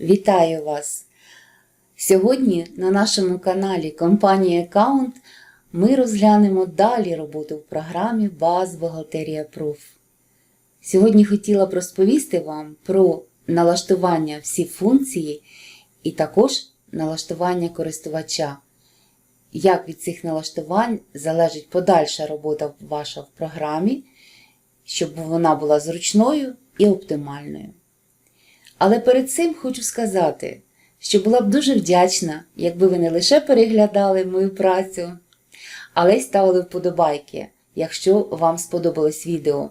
Вітаю вас! Сьогодні на нашому каналі компанії Аккаунт ми розглянемо далі роботу в програмі Баз Бухгалтерія Проф. Сьогодні хотіла б розповісти вам про налаштування всі функції і також налаштування користувача. Як від цих налаштувань залежить подальша робота ваша в програмі, щоб вона була зручною і оптимальною. Але перед цим хочу сказати, що була б дуже вдячна, якби ви не лише переглядали мою працю, але й ставили вподобайки, якщо вам сподобалось відео.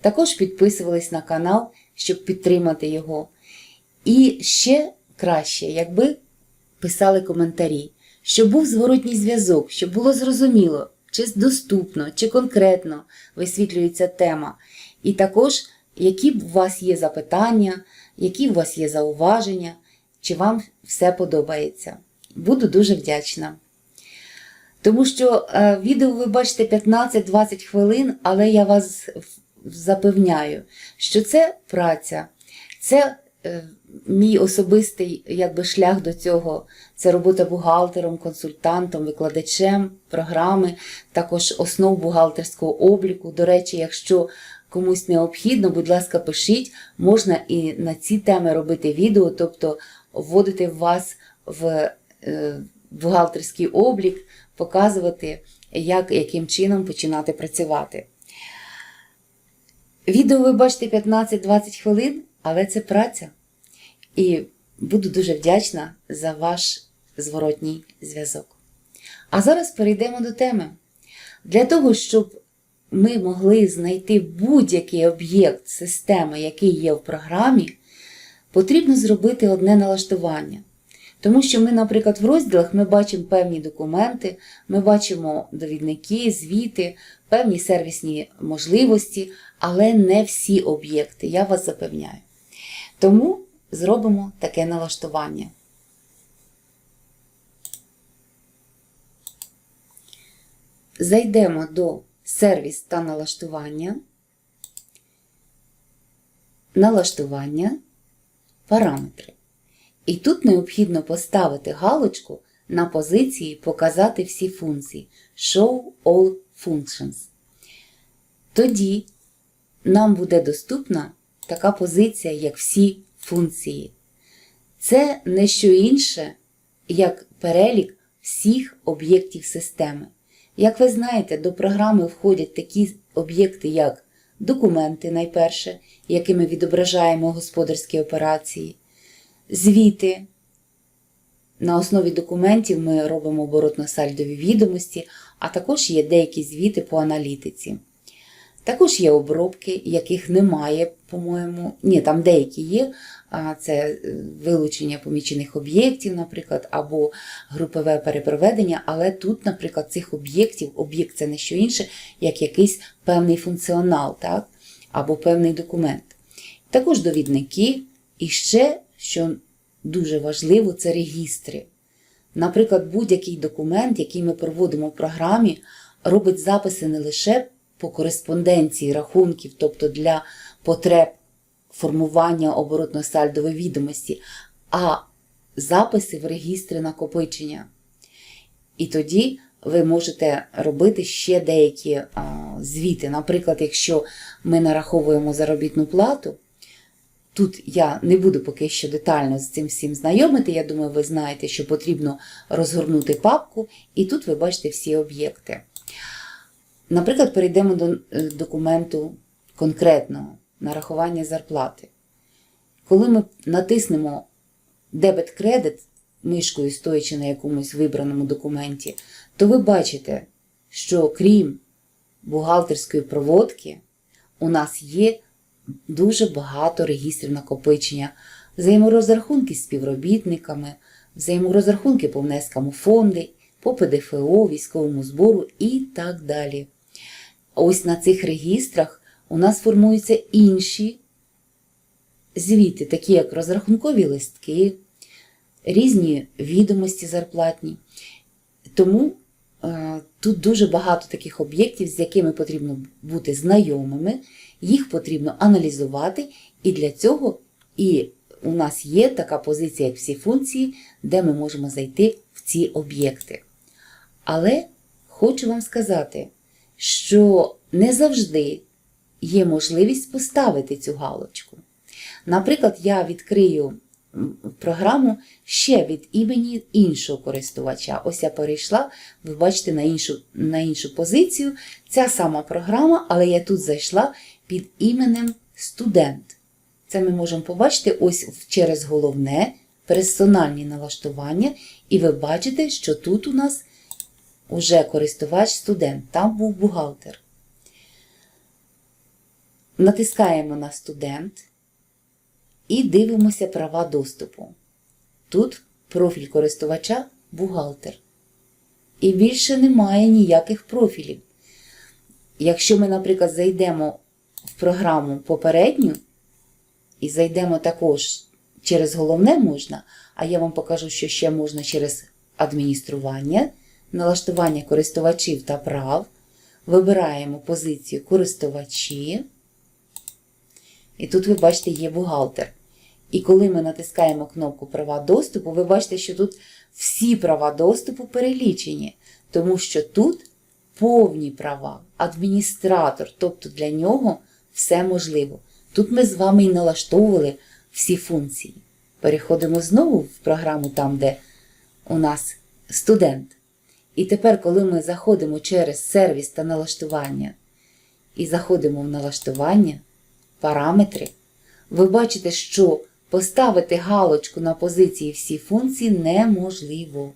Також підписувались на канал, щоб підтримати його. І ще краще, якби писали коментарі, щоб був зворотній зв'язок, щоб було зрозуміло, чи доступно, чи конкретно висвітлюється тема. І також, які у вас є запитання, які у вас є зауваження, чи вам все подобається. Буду дуже вдячна. Тому що е, відео ви бачите 15-20 хвилин, але я вас запевняю, що це праця, це е, мій особистий якби, шлях до цього. Це робота бухгалтером, консультантом, викладачем програми, також основ бухгалтерського обліку. До речі, якщо комусь необхідно, будь ласка, пишіть, можна і на ці теми робити відео, тобто вводити вас в е, бухгалтерський облік, показувати, як, яким чином починати працювати. Відео ви бачите 15-20 хвилин, але це праця. І буду дуже вдячна за ваш зворотній зв'язок. А зараз перейдемо до теми. Для того, щоб ми могли знайти будь-який об'єкт системи, який є в програмі, потрібно зробити одне налаштування. Тому що ми, наприклад, в розділах ми бачимо певні документи, ми бачимо довідники, звіти, певні сервісні можливості, але не всі об'єкти, я вас запевняю. Тому зробимо таке налаштування. Зайдемо до сервіс та налаштування, налаштування, параметри. І тут необхідно поставити галочку на позиції Показати всі функції Show All Functions. Тоді нам буде доступна така позиція, як всі функції. Це не що інше, як перелік всіх об'єктів системи. Як ви знаєте, до програми входять такі об'єкти, як документи, найперше, якими відображаємо господарські операції, звіти. На основі документів ми робимо оборотно-сальдові відомості, а також є деякі звіти по аналітиці. Також є обробки, яких немає, по-моєму. Ні, там деякі є. Це вилучення помічених об'єктів, наприклад, або групове перепроведення, але тут, наприклад, цих об'єктів, об'єкт це не що інше, як якийсь певний функціонал, так? або певний документ. Також довідники, і ще, що дуже важливо, це регістри. Наприклад, будь-який документ, який ми проводимо в програмі, робить записи не лише по кореспонденції рахунків, тобто для потреб формування оборотно-сальдової відомості, а записи в регістри накопичення. І тоді ви можете робити ще деякі звіти. Наприклад, якщо ми нараховуємо заробітну плату, тут я не буду поки що детально з цим всім знайомити, я думаю, ви знаєте, що потрібно розгорнути папку, і тут ви бачите всі об'єкти. Наприклад, перейдемо до документу конкретного нарахування зарплати. Коли ми натиснемо дебет-кредит мишкою, стоячи на якомусь вибраному документі, то ви бачите, що крім бухгалтерської проводки, у нас є дуже багато регістрів накопичення, взаєморозрахунки з співробітниками, взаєморозрахунки по внескам у фонди, по ПДФО, військовому збору і так далі. Ось на цих регістрах у нас формуються інші звіти, такі як розрахункові листки, різні відомості зарплатні. Тому е, тут дуже багато таких об'єктів, з якими потрібно бути знайомими, їх потрібно аналізувати, і для цього і у нас є така позиція, як всі функції, де ми можемо зайти в ці об'єкти. Але хочу вам сказати, що не завжди є можливість поставити цю галочку. Наприклад, я відкрию програму ще від імені іншого користувача. Ось я перейшла, ви бачите, на іншу, на іншу позицію. Ця сама програма, але я тут зайшла під іменем студент. Це ми можемо побачити ось через головне персональні налаштування, і ви бачите, що тут у нас уже користувач студент, там був бухгалтер. Натискаємо на студент і дивимося права доступу. Тут профіль користувача бухгалтер. І більше немає ніяких профілів. Якщо ми, наприклад, зайдемо в програму попередню і зайдемо також через головне можна, а я вам покажу, що ще можна через адміністрування, налаштування користувачів та прав. Вибираємо позицію користувачі. І тут ви бачите, є бухгалтер. І коли ми натискаємо кнопку Права доступу, ви бачите, що тут всі права доступу перелічені, тому що тут повні права, адміністратор, тобто для нього все можливо. Тут ми з вами і налаштовували всі функції. Переходимо знову в програму там, де у нас студент. І тепер, коли ми заходимо через сервіс та налаштування і заходимо в налаштування, параметри, ви бачите, що поставити галочку на позиції всі функції неможливо.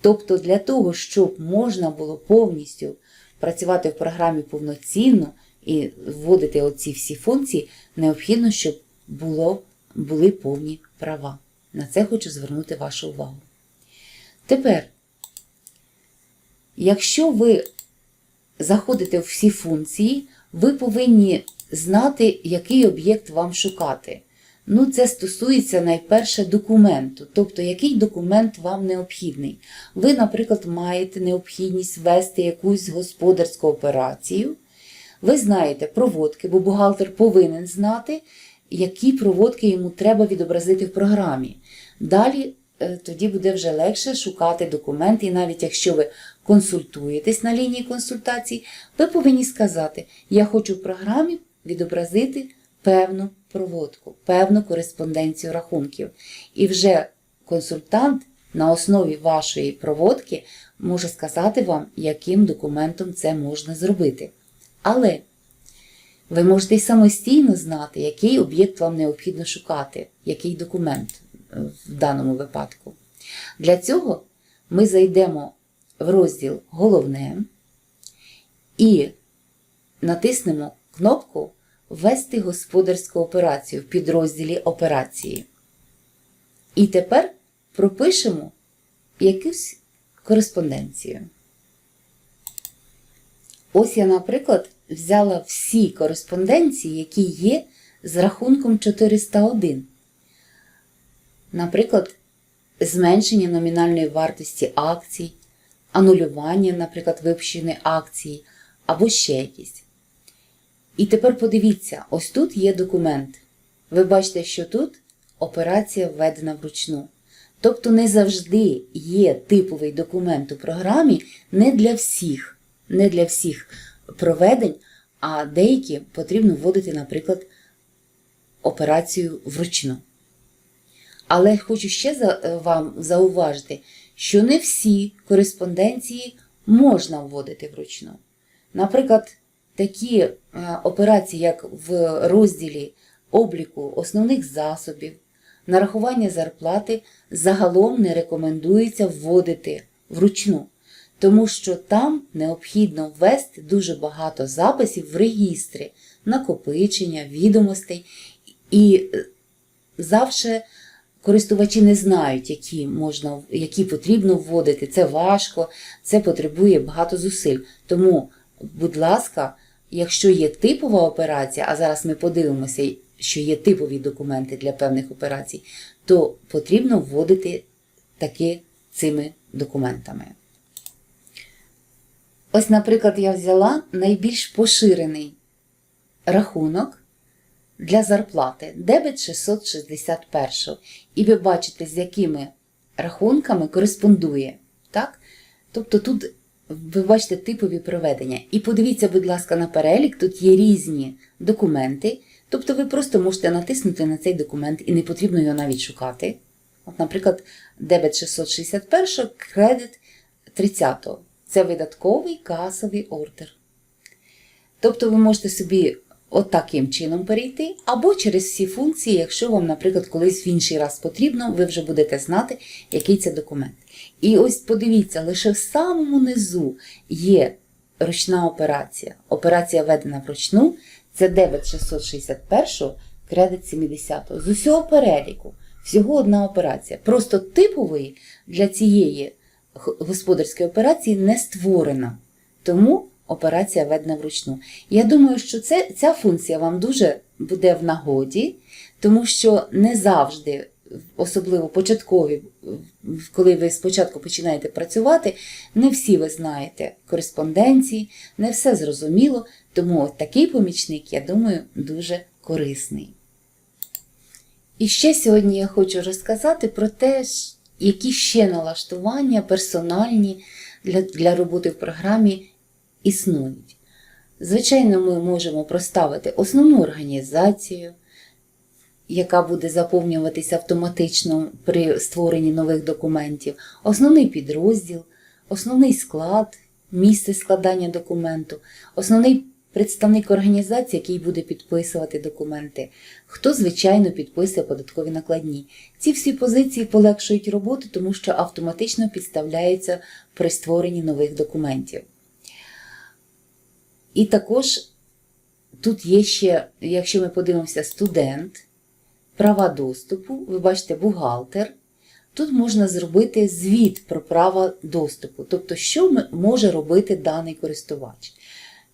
Тобто, для того, щоб можна було повністю працювати в програмі повноцінно і вводити оці всі функції, необхідно, щоб було, були повні права. На це хочу звернути вашу увагу. Тепер, якщо ви заходите в всі функції, ви повинні знати, який об'єкт вам шукати. Ну, це стосується найперше документу, тобто який документ вам необхідний. Ви, наприклад, маєте необхідність вести якусь господарську операцію. Ви знаєте проводки, бо бухгалтер повинен знати, які проводки йому треба відобразити в програмі. Далі е, тоді буде вже легше шукати документи, і навіть якщо ви консультуєтесь на лінії консультацій, ви повинні сказати: Я хочу в програмі відобразити певну проводку, певну кореспонденцію рахунків. І вже консультант на основі вашої проводки може сказати вам, яким документом це можна зробити. Але ви можете й самостійно знати, який об'єкт вам необхідно шукати, який документ е, в даному випадку. Для цього ми зайдемо в розділ Головне і натиснемо кнопку Ввести господарську операцію в підрозділі Операції. І тепер пропишемо якусь кореспонденцію. Ось я, наприклад, взяла всі кореспонденції, які є з рахунком 401. Наприклад, зменшення номінальної вартості акцій, анулювання, наприклад, випущеної акції або ще якісь. І тепер подивіться, ось тут є документ. Ви бачите, що тут операція введена вручну. Тобто не завжди є типовий документ у програмі не для всіх, не для всіх проведень, а деякі потрібно вводити, наприклад, операцію вручну. Але хочу ще вам зауважити, що не всі кореспонденції можна вводити вручну. Наприклад, такі е, операції, як в розділі обліку основних засобів, нарахування зарплати, загалом не рекомендується вводити вручну, тому що там необхідно ввести дуже багато записів в регістри, накопичення, відомостей, і е, завжди користувачі не знають, які можна, які потрібно вводити. Це важко, це потребує багато зусиль. Тому, будь ласка, якщо є типова операція, а зараз ми подивимося, що є типові документи для певних операцій, то потрібно вводити таки цими документами. Ось, наприклад, я взяла найбільш поширений рахунок для зарплати дебет 661. І ви бачите, з якими рахунками кореспондує. Так? Тобто тут ви бачите типові проведення. І подивіться, будь ласка, на перелік, тут є різні документи. Тобто ви просто можете натиснути на цей документ і не потрібно його навіть шукати. От, наприклад, дебет 661, кредит 30. Це видатковий касовий ордер. Тобто ви можете собі от таким чином перейти, або через всі функції, якщо вам, наприклад, колись в інший раз потрібно, ви вже будете знати, який це документ. І ось подивіться, лише в самому низу є ручна операція. Операція введена вручну, це дебет 661, кредит 70. З усього переліку, всього одна операція. Просто типової для цієї господарської операції не створена. Тому операція ведена вручну. Я думаю, що це, ця функція вам дуже буде в нагоді, тому що не завжди, особливо початкові, коли ви спочатку починаєте працювати, не всі ви знаєте кореспонденції, не все зрозуміло, тому от такий помічник, я думаю, дуже корисний. І ще сьогодні я хочу розказати про те, які ще налаштування персональні для, для роботи в програмі існують. Звичайно, ми можемо проставити основну організацію, яка буде заповнюватися автоматично при створенні нових документів, основний підрозділ, основний склад, місце складання документу, основний представник організації, який буде підписувати документи, хто, звичайно, підписує податкові накладні. Ці всі позиції полегшують роботу, тому що автоматично підставляються при створенні нових документів. І також тут є ще, якщо ми подивимося, студент, права доступу, ви бачите, бухгалтер. Тут можна зробити звіт про права доступу, тобто, що може робити даний користувач.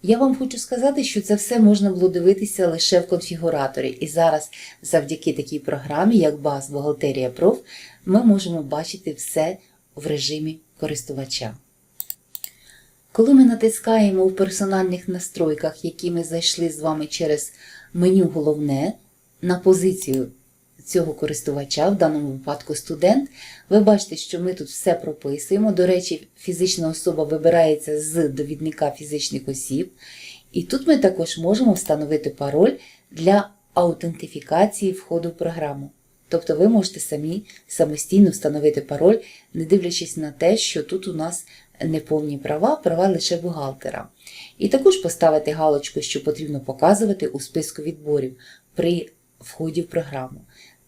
Я вам хочу сказати, що це все можна було дивитися лише в конфігураторі. І зараз, завдяки такій програмі, як БАЗ Бухгалтерія Проф, ми можемо бачити все в режимі користувача. Коли ми натискаємо у персональних настройках, які ми зайшли з вами через меню головне на позицію цього користувача, в даному випадку студент, ви бачите, що ми тут все прописуємо. До речі, фізична особа вибирається з довідника фізичних осіб. І тут ми також можемо встановити пароль для аутентифікації входу в програму. Тобто ви можете самі самостійно встановити пароль, не дивлячись на те, що тут у нас неповні права, права лише бухгалтера. І також поставити галочку, що потрібно показувати у списку відборів при вході в програму.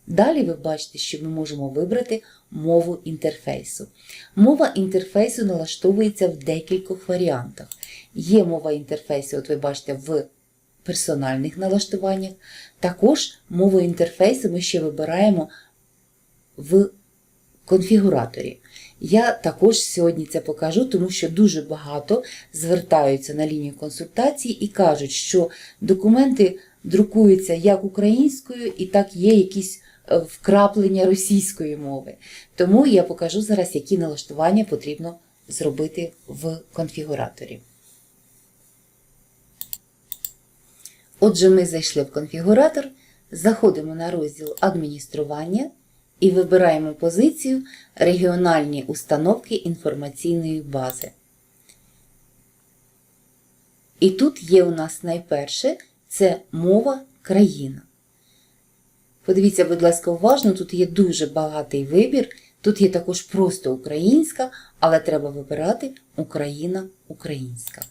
Далі ви бачите, що ми можемо вибрати мову інтерфейсу. Мова інтерфейсу налаштовується в декількох варіантах. Є мова інтерфейсу, от ви бачите, в персональних налаштуваннях. Також мову інтерфейсу ми ще вибираємо в конфігураторі. Я також сьогодні це покажу, тому що дуже багато звертаються на лінію консультацій і кажуть, що документи друкуються як українською, і так є якісь е, вкраплення російської мови. Тому я покажу зараз, які налаштування потрібно зробити в конфігураторі. Отже, ми зайшли в конфігуратор, заходимо на розділ адміністрування і вибираємо позицію Регіональні установки інформаційної бази. І тут є у нас найперше це мова країна. Подивіться, будь ласка, уважно, тут є дуже багатий вибір. Тут є також просто українська, але треба вибирати Україна українська.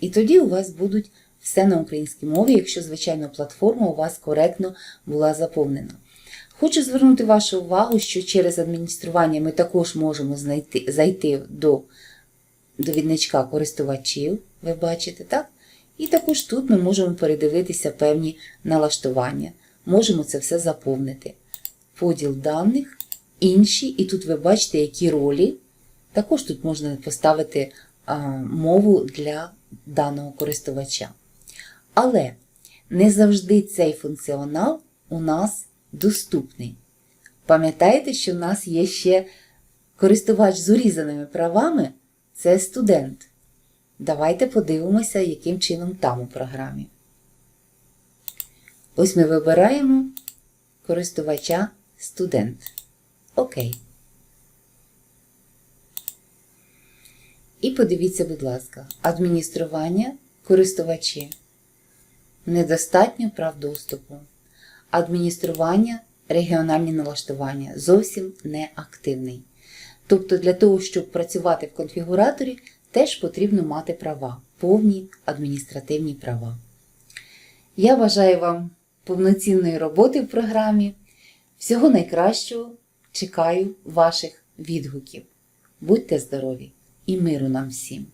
І тоді у вас будуть все на українській мові, якщо, звичайно, платформа у вас коректно була заповнена. Хочу звернути вашу увагу, що через адміністрування ми також можемо знайти, зайти до довідничка користувачів, ви бачите, так? І також тут ми можемо передивитися певні налаштування. Можемо це все заповнити. Поділ даних, інші, і тут ви бачите, які ролі. Також тут можна поставити мову для даного користувача. Але не завжди цей функціонал у нас доступний. Пам'ятаєте, що в нас є ще користувач з урізаними правами це студент. Давайте подивимося, яким чином там у програмі. Ось ми вибираємо користувача студент. Окей. І подивіться, будь ласка, адміністрування користувачі. Недостатньо прав доступу. Адміністрування регіональні налаштування зовсім не активний. Тобто для того, щоб працювати в конфігураторі, теж потрібно мати права, повні адміністративні права. Я бажаю вам повноцінної роботи в програмі. Всього найкращого. Чекаю ваших відгуків. Будьте здорові і миру нам всім!